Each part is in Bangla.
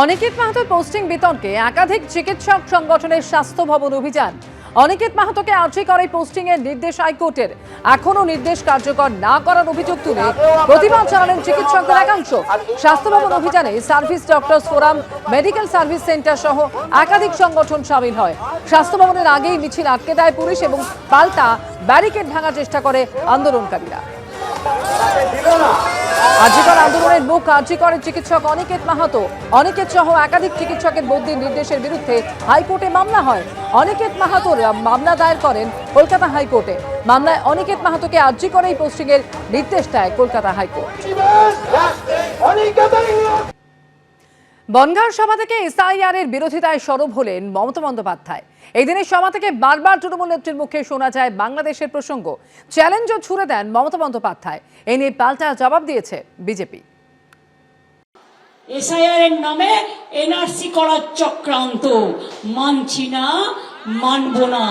অনিকেত মাহাতোর পোস্টিং বিতর্কে একাধিক চিকিৎসক সংগঠনের স্বাস্থ্য ভবন অভিযান। অনিকেত মাহাতোকে আর্জি করে পোস্টিং এর নির্দেশ হাইকোর্টের। এখনও নির্দেশ কার্যকর না করার অভিযোগ তুলে প্রতিবাদ জানালেন চিকিৎসকদের একাংশ। স্বাস্থ্য ভবন অভিযানে service doctors forum, medical service centre সহ একাধিক সংগঠন সামিল হয়। স্বাস্থ্য ভবনের আগেই মিছিল আটকে দেয় পুলিশ এবং পাল্টা ব্যারিকেড ভাঙার চেষ্টা করে আন্দোলনকারীরা। আর্যিকর আন্দোলনের মুখ আর্যিকরের চিকিৎসক অনিকেত মাহাতো। অনিকেত সহ একাধিক চিকিৎসকের বদলির নির্দেশের বিরুদ্ধে হাইকোর্টে মামলা হয়। অনিকেত মাহাতোর মামলা দায়ের করেন কলকাতা হাইকোর্টে। মামলায় অনিকেত মাহাতোকে আর্যিকরেই পোস্টিং এর নির্দেশ দেয় কলকাতা হাইকোর্ট। বনগাঁর সভা থেকে এসআইআর এর বিরোধিতায় সরব হলেন মমতা বন্দ্যোপাধ্যায়। এই দিনের সভা থেকে বারবার তৃণমূল নেত্রীর মুখে শোনা যায় বাংলাদেশের প্রসঙ্গ। চ্যালেঞ্জও ছুড়ে দেন মমতা বন্দ্যোপাধ্যায়। এ নিয়ে পাল্টা জবাব দিয়েছে বিজেপি। এসআইআর এর নামে এনআরসি করার চক্রান্ত। মানছি না মানব না।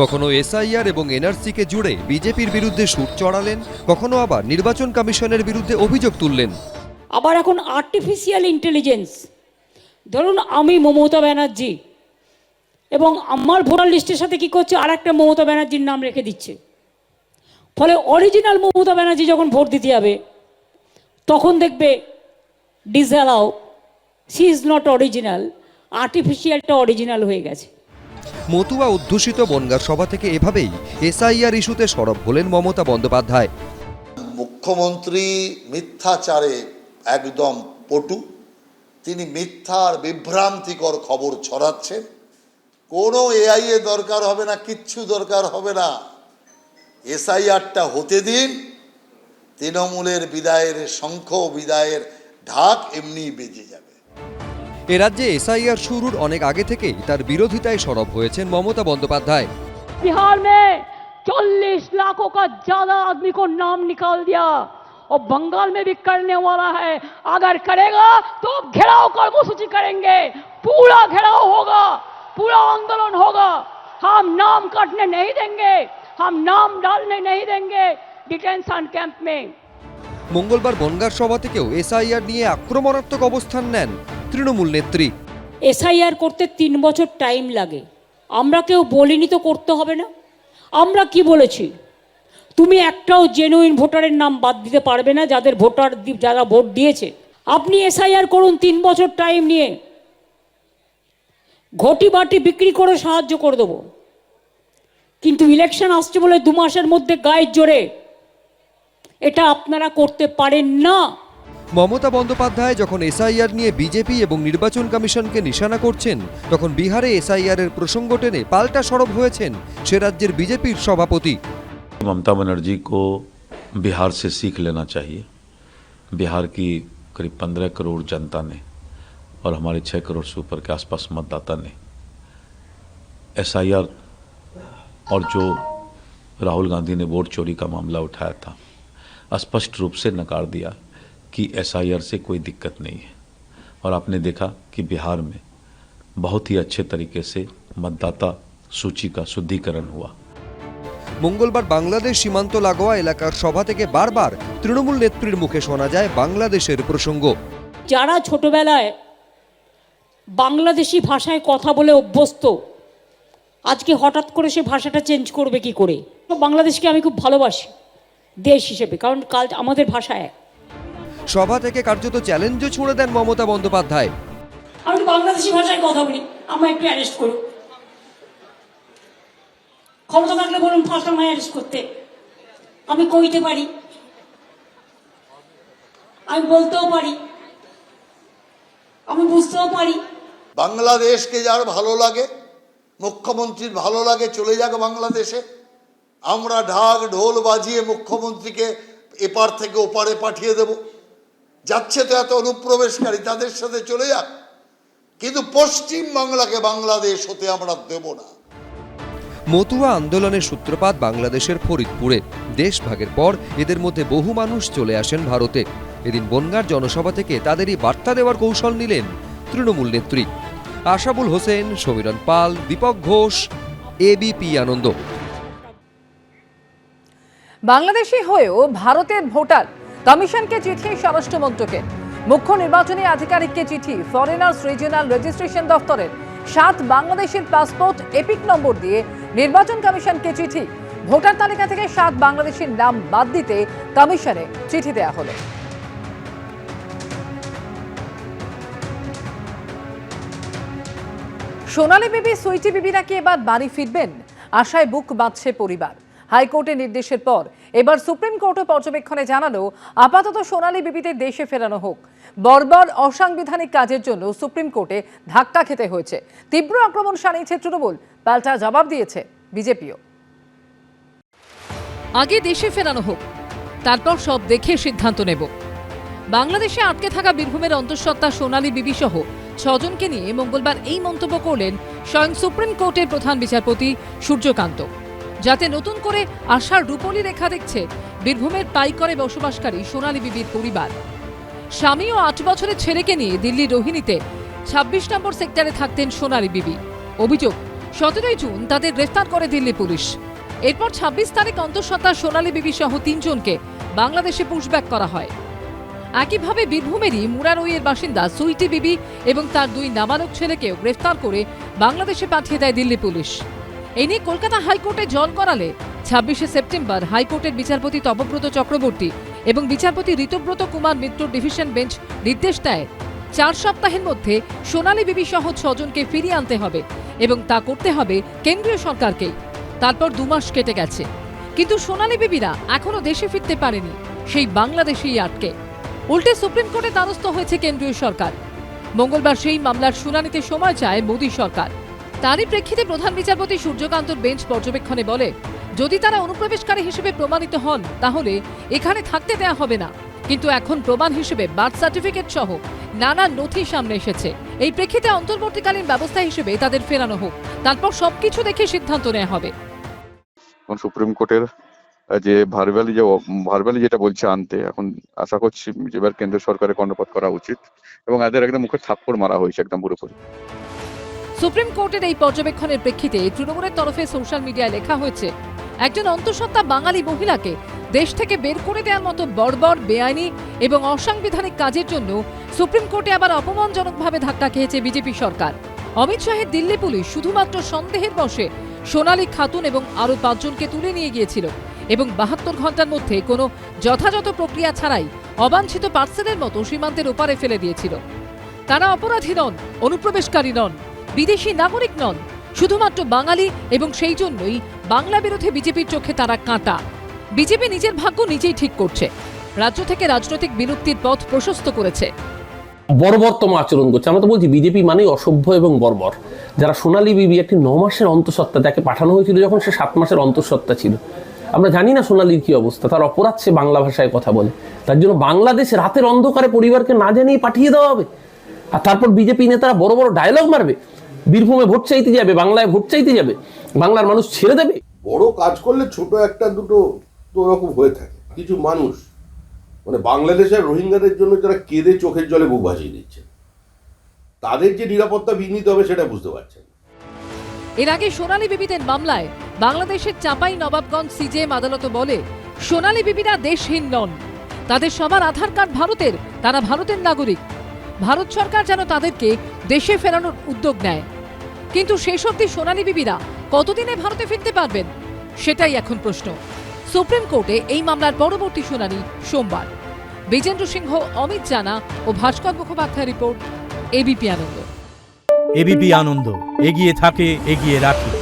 কখনো এসআইআর এবং এনআরসিকে জুড়ে বিজেপির বিরুদ্ধে সুর চড়ালেন কখনো আবার নির্বাচন কমিশনের বিরুদ্ধে অভিযোগ তুললেন। আবার এখন আর্টিফিশিয়াল ইন্টেলিজেন্স ধরুন আমি মমতা ব্যানার্জি এবং আমার ভোটার লিস্টের সাথে কি করছে? আর একটা মমতা ব্যানার্জির নাম রেখে দিচ্ছে। ফলে অরিজিনাল মমতা ব্যানার্জি যখন ভোট দিতে যাবে তখন দেখবে disallow she is not original আর্টিফিশিয়ালটা original হয়ে গেছে। মতুয়া অধ্যুষিত বনগার সভা থেকে এভাবেই এসআইআর ইস্যুতে সরব হলেন মমতা বন্দ্যোপাধ্যায়। মুখ্যমন্ত্রী মিথ্যাচারে একদম পটু। তিনি মিথ্যার বিভ্রান্তিকর খবর ছড়াচ্ছেন। কোনো এআই এ দরকার হবে না কিচ্ছু দরকার হবে না। এসআইআরটা হতে দিন তৃণমূলের বিদায়ের শঙ্খ বিদায়ের ঢাক এমনি বেজে যাবে। এ রাজ্যে এসআইআর শুরুর অনেক আগে থেকেই তার বিরোধিতায় সরব হয়েছেন মমতা বন্দ্যোপাধ্যায়। বিহার মে চল্লিশ লাখ কা জাদা আদমি কো নাম নিকাল দিয়া और बंगाल में भी करने वाला है अगर करेगा तो घेराव कर्मसूची करेंगे पूरा घेराव होगा पूरा आंदोलन होगा हम नाम काटने नहीं देंगे हम नाम डालने नहीं देंगे डिटेंशन कैंप में মঙ্গলবার বনগার সভা থেকেও এসআইআর নিয়ে আক্রমণাত্মক অবস্থান নেন তৃণমূল নেত্রী এসআইআর করতে তিন বছর টাইম লাগে আমরা কেউ বলিনি তো করতে হবে না আমরা কি বলেছি তুমি একটাও জেনুইন ভোটারের নাম বাদ দিতে পারবে না যাদের ভোটার যারা ভোট দিয়েছে। আপনি এসআইআর করুন তিন বছর টাইম নিয়ে। ঘটি বাটি বিক্রি করে সাহায্য করে দেবো। কিন্তু ইলেকশন আসছে বলে দু মাসের মধ্যে গায়ের জোরে। এটা আপনারা করতে পারেন না। মমতা বন্দ্যোপাধ্যায় যখন এসআইআর নিয়ে বিজেপি এবং নির্বাচন কমিশনকে নিশানা করছেন, তখন বিহারে এসআইআর এর প্রসঙ্গ টেনে পাল্টা সরব হয়েছেন সে রাজ্যের বিজেপির সভাপতি। ममता बनर्जी को बिहार से सीख लेना चाहिए। बिहार की करीब पंद्रह करोड़ जनता ने और हमारे छः करोड़ से ऊपर के आसपास मतदाता ने एसआईआर और जो राहुल गांधी ने वोट चोरी का मामला उठाया था स्पष्ट रूप से नकार दिया कि एसआईआर से कोई दिक्कत नहीं है। और आपने देखा कि बिहार में बहुत ही अच्छे तरीके से मतदाता सूची का शुद्धिकरण हुआ। মঙ্গলবার বাংলাদেশ সীমান্ত লাগোয়া এলাকার সভা থেকে বারবার তৃণমূল নেত্রীর মুখে শোনা যায় বাংলাদেশের প্রসঙ্গ। যারা ছোটবেলায় বাংলাদেশি ভাষায় কথা বলে অভ্যস্ত আজকে হঠাৎ করে সে ভাষাটা চেঞ্জ করবে কি করে? বাংলাদেশকে আমি খুব ভালোবাসি দেশ হিসেবে কারণ কাল আমাদের ভাষা এক। সভা থেকে কার্যত চ্যালেঞ্জও ছুড়ে দেন মমতা বন্দ্যোপাধ্যায়। আমি বাংলাদেশি ভাষায় কথা বলি আমার একটু অ্যারেস্ট করুন। ক্ষমতা থাকলে বলুন আমায় অ্যারেস্ট করতে। আমি কইতে পারি। আমি বলতেও পারি। আমি বুঝতেও পারি। বাংলাদেশকে যার ভালো লাগে, মুখ্যমন্ত্রীর ভালো লাগে, চলে যাক বাংলাদেশে। আমরা ঢাক, ঢোল বাজিয়ে মুখ্যমন্ত্রীকে এপার থেকে ওপারে পাঠিয়ে দেব। যাচ্ছে তো এত অনুপ্রবেশকারী, তাদের সাথে চলে যাক। কিন্তু পশ্চিম বাংলাকে বাংলাদেশ হতে আমরা দেব না। মতুয়া আন্দোলনের সূত্রপাত বাংলাদেশের ফরিদপুরে। দেশভাগের পর এদের মধ্যে বহু মানুষ চলে আসেন ভারতে। এদিন বনগার জনসভা থেকে তাদেরই বার্তা দেওয়ার কৌশল নিলেন তৃণমূল নেত্রী। আশাবুল হোসেন, সমীরণ পাল, দীপক ঘোষ এবিপি আনন্দ। বাংলাদেশি হয়েও ভারতের ভোটার কমিশনকে চিঠি স্বরাষ্ট্রমন্ত্রকে মুখ্য নির্বাচনী আধিকারিককে চিঠি ফরেনার্স রিজিওনাল রেজিস্ট্রেশন দফতরের। সাত বাংলাদেশের পাসপোর্ট এপিক নম্বর দিয়ে নির্বাচন কমিশনকে চিঠি। ভোটার তালিকা থেকে সাত বাংলাদেশের নাম বাদ দিতে কমিশনে চিঠি দেয়া হলো। সোনালী বিবি, সুইটি বিবি নাকি এবার বাড়ি ফিরবেন? আশায় বুক বাঁধছে পরিবার। হাইকোর্টের নির্দেশের পর এবার সুপ্রিম কোর্টও পর্যবেক্ষণে জানালো, আপাতত সোনালী বিবিদের দেশে ফেরানো হোক। বর্বর অসাংবিধানিক কাজের জন্য সুপ্রিম কোর্টে ধাক্কা খেতে হয়েছে। তীব্র আক্রমণ শানিয়েছে তৃণমূল, পাল্টা জবাব দিয়েছে বিজেপিও। আগে দেশে ফেরানো হোক, তারপর সব দেখে সিদ্ধান্ত নেব। বাংলাদেশে আটকে থাকা বীরভূমের অন্তঃসত্ত্বা সোনালী বিবি সহ ছজনকে নিয়ে মঙ্গলবার এই মন্তব্য করলেন স্বয়ং সুপ্রিম কোর্টের প্রধান বিচারপতি সূর্যকান্ত। যাতে নতুন করে আশার রূপলি রেখা দেখছে বীরভূমের পাইকরে বসবাসকারী সোনালী বিবির পরিবার। স্বামী ও আট বছরের ছেলেকে নিয়ে দিল্লির রোহিণীতে ছাব্বিশ নম্বর সেক্টরে থাকতেন সোনালী বিবি। অভিযোগ, সতেরোই জুন তাদের গ্রেফতার করে দিল্লি পুলিশ। এরপর ছাব্বিশ তারিখ অন্তঃসত্ত্বা সোনালী বিবি সহ তিনজনকে বাংলাদেশে পুশব্যাক করা হয়। একইভাবে বীরভূমেরই মুরারইয়ের বাসিন্দা সুইটি বিবি এবং তার দুই নাবালক ছেলেকেও গ্রেফতার করে বাংলাদেশে পাঠিয়ে দেয় দিল্লি পুলিশ। এ নিয়ে কলকাতা হাইকোর্টে জল করালে ছাব্বিশে সেপ্টেম্বর হাইকোর্টের বিচারপতি তপব্রত চক্রবর্তী এবং বিচারপতি ঋতব্রত কুমার মিত্র ডিভিশন বেঞ্চ নির্দেশ দেয়, চার সপ্তাহের মধ্যে সোনালী বিবি সহ ছজনকে ফিরিয়ে আনতে হবে এবং তা করতে হবে কেন্দ্রীয় সরকারকেই। তারপর দু মাস কেটে গেছে। কিন্তু সোনালী বিবিরা এখনও দেশে ফিরতে পারেনি, সেই বাংলাদেশেই আটকে। উল্টে সুপ্রিম কোর্টে দ্বারস্থ হয়েছে কেন্দ্রীয় সরকার। মঙ্গলবার সেই মামলার শুনানিতে সময় চায় মোদী সরকার। তারই প্রেক্ষিতে প্রধান বিচারপতি সূর্যকান্তর বেঞ্চ পর্যবেক্ষণে বলে যদি তারা অনুপ্রবেশকারী হিসেবে প্রমাণিত হন তাহলে এখানে থাকতে দেয়া হবে না। কিন্তু এখন প্রমাণ হিসেবে বার্থ সার্টিফিকেট সহ নানা নথি সামনে এসেছে। এই প্রেক্ষিতে অন্তর্বর্তীকালীন ব্যবস্থা হিসেবে তাদের ফেরানো হোক। তারপর সবকিছু দেখে সিদ্ধান্ত নেওয়া হবে। এখন সুপ্রিম কোর্টের যে ভার্বালি যে ভার্বালি যেটা বলছে আনতে এখন আশা করছি এবার কেন্দ্র সরকারের কর্ণপাত করা উচিত এবং এদের একদম মুখে থাপ্পড় মারা হয়েছে একদম পুরোপুরি। সুপ্রিম কোর্টের এই পর্যবেক্ষণের প্রেক্ষিতে তৃণমূলের তরফে সোশ্যাল মিডিয়ায় লেখা হয়েছে একজন অন্তঃসত্ত্বা বাঙালি মহিলাকে দেশ থেকে বের করে দেওয়ার মতো বর্বর, বেআইনি এবং অসাংবিধানিক কাজের জন্য সুপ্রিম কোর্টে আবার অপমানজনকভাবে ধাক্কা খেয়েছে বিজেপি সরকার। অমিত শাহের দিল্লি পুলিশ শুধুমাত্র সন্দেহের বসে সোনালী খাতুন এবং আরও পাঁচজনকে তুলে নিয়ে গিয়েছিল এবং বাহাত্তর ঘণ্টার মধ্যে কোনো যথাযথ প্রক্রিয়া ছাড়াই অবাঞ্ছিত পার্সেলের মতো সীমান্তের ওপারে ফেলে দিয়েছিল। তারা অপরাধী নন, অনুপ্রবেশকারী নন, বিদেশি নাগরিক নন। শুধুমাত্র বাঙালি এবং সেই জন্যই বাংলা বিরোধী বিজেপির চোখে তারা কাঁটা। বিজেপি নিজের ভাগ্য নিজেই ঠিক করছে। রাজ্য থেকে রাজনৈতিক বিলুপ্তির পথ প্রশস্ত করেছে। বর্বরতম আচরণ করছে। আমরা তো বলছি, বিজেপি মানেই অসভ্য এবং বর্বর। যারা সোনালী বিবি একটি ন মাসের অন্তঃসত্ত্বা তাকে পাঠানো হয়েছিল যখন সে সাত মাসের অন্তঃসত্ত্বা ছিল। আমরা জানি না সোনালীর কি অবস্থা, তার অপরাধ সে বাংলা ভাষায় কথা বলে। তার জন্য বাংলাদেশ রাতের অন্ধকারে পরিবারকে না জানিয়ে পাঠিয়ে দেওয়া হবে। আর তারপর বিজেপি নেতারা বড় বড় ডায়লগ মারবে। বীরভূমে ভোট চাইতে যাবে বাংলায় ভোট চাইতে যাবে বাংলার মানুষ ছেড়ে দেবে? বড় কাজ করলে ছোট একটা দুটো তো ওরকম হয়ে থাকে। কিছু মানুষ মানে বাংলাদেশের রোহিঙ্গাদের জন্য যারা কেঁদে চোখের জলে বুক ভাসিয়ে দিচ্ছে তাদের যে নিরাপত্তা বিঘ্নিত হবে সেটা বুঝতে পারছেন এর আগে সোনালী বিবিদের মামলায় বাংলাদেশের চাপাই নবাবগঞ্জ সিজেএম আদালত বলে সোনালী বিবিরা দেশহীন নন। তাদের সবার আধার কার্ড ভারতের তারা ভারতের নাগরিক। ভারত সরকার যেন তাদেরকে দেশে ফেরানোর উদ্যোগ নেয়। কিন্তু শেষ অবধি সোনালী বিবিরা কতদিনে ভারতে ফিরতে পারবেন? সেটাই এখন প্রশ্ন। সুপ্রিম কোর্টে এই মামলার পরবর্তী শুনানি সোমবার। বিজেন্দ্র সিংহ, অমিত জানা ও Bhaskar Mukhopadhyay report ABP Ananda. ABP Ananda, এগিয়ে থাকে, এগিয়ে রাখে।